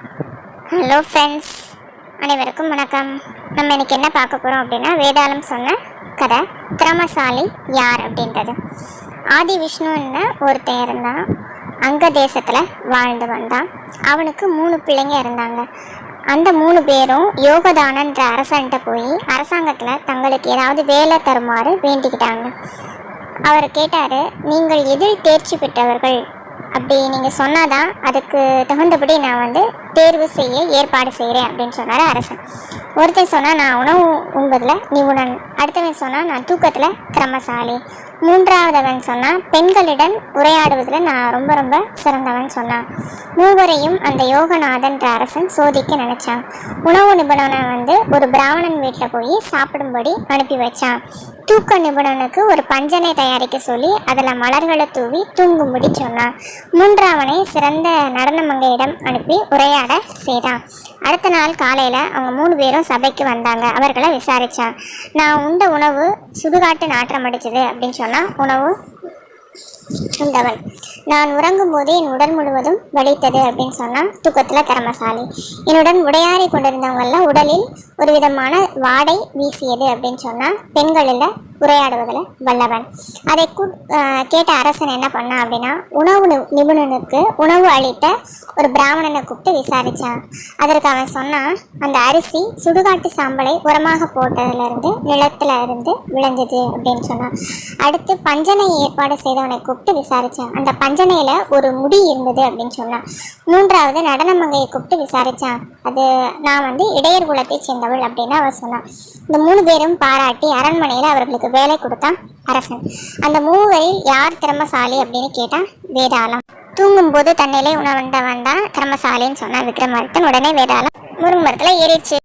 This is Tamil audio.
ஹலோ ஃப்ரெண்ட்ஸ் அனைவருக்கும் வணக்கம். நம்ம இன்னைக்கு என்ன பார்க்க போகிறோம் அப்படின்னா வேதாளம் சொன்ன கதை திறமசாலி யார் அப்படின்றது. ஆதி விஷ்ணுன்னு ஒருத்தன் இருந்தான். அங்க தேசத்தில் வாழ்ந்து வந்தான். அவனுக்கு மூணு பிள்ளைங்க இருந்தாங்க. அந்த மூணு பேரும் யோகதானன்ற அரசன்ட்ட போய் அரசாங்கத்தில் தங்களுக்கு ஏதாவது வேலை தருமாறு வேண்டிக்கிட்டாங்க. அவர் கேட்டார் நீங்கள் எதில் தேர்ச்சி பெற்றவர்கள்? அப்படி நீங்கள் சொன்னாதான் அதுக்கு தகுந்தபடி நான் வந்து தேர்வு செய்ய ஏற்பாடு செய்கிறேன் அப்படின்னு சொன்னார் அரசன். ஒருத்தன் சொன்னால் நான் உணவு உண்பதில் நிபுணன் அடுத்தவன் சொன்னால் நான் தூக்கத்தில் திறமசாலி. மூன்றாவதவன் சொன்னால் பெண்களுடன் உரையாடுவதில் நான் ரொம்ப ரொம்ப சிறந்தவன் சொன்னான். மூவரையும் அந்த யோகநாதன்ற அரசன் சோதிக்க நினச்சான். உணவு நிபுணனை வந்து ஒரு பிராமணன் வீட்டில் போய் சாப்பிடும்படி அனுப்பி வச்சான். தூக்க நிபுணனுக்கு ஒரு பஞ்சனை தயாரிக்க சொல்லி அதில் மலர்களை தூவி தூங்கும்படி சொன்னான். மூன்றாவனை சிறந்த நடன மங்கையிடம் அனுப்பி உரையாட செய்தான். அடுத்த நாள் காலையில் அவங்க மூணு பேரும் சபைக்கு வந்தாங்க. அவர்களை விசாரித்தான் நான் உண்ட உணவு சுடுகாட்டு நாற்றம் அடிச்சது அப்படின்னு சொன்னால் உணவு உண்டவன் நான் உறங்கும் போது என் உடல் முழுவதும் வலித்தது அப்படின்னு சொன்னால் தூக்கத்தில் திறமசாலி என்னுடன் உடையாரை கொண்டிருந்தவங்கள உடலில் ஒரு விதமான வாடை வீசியது அப்படின்னு சொன்னால் பெண்களில் உரையாடுவதில் வல்லவன். அதை கேட்ட அரசன் என்ன பண்ணான் அப்படின்னா உணவு நிபுணனுக்கு உணவு அளித்த ஒரு பிராமணனை கூப்பிட்டு விசாரித்தான் அதற்கு அவன் சொன்னான் அந்த அரிசி சுடுகாட்டு சாம்பலை உரமாக போட்டதுலேருந்து நிலத்தில் இருந்து விளைஞ்சது அப்படின்னு சொன்னான். அடுத்து பஞ்சனை ஏற்பாடு செய்தவனை கூப்பிட்டு கூப்பிட்டு விசாரித்தேன் அந்த பஞ்சனையில் ஒரு முடி இருந்தது அப்படின்னு சொன்னான். மூன்றாவது நடன மங்கையை கூப்பிட்டு விசாரிச்சான். அது நான் வந்து இடையர் குலத்தைச் சேர்ந்தவள் அப்படின்னு அவன் சொன்னான். இந்த மூணு பேரும் பாராட்டி அரண்மனையில் அவர்களுக்கு வேலை கொடுத்தான் அரசன். அந்த மூவரில் யார் திறமசாலி அப்படின்னு கேட்டான் வேதாளம். தூங்கும்போது தன்னிலை உணவண்டவன் தான் திறமசாலின்னு சொன்னான் விக்ரமாதித்தன். உடனே வேதாளம் முருங்கை மரத்தில் ஏறிடுச்சு.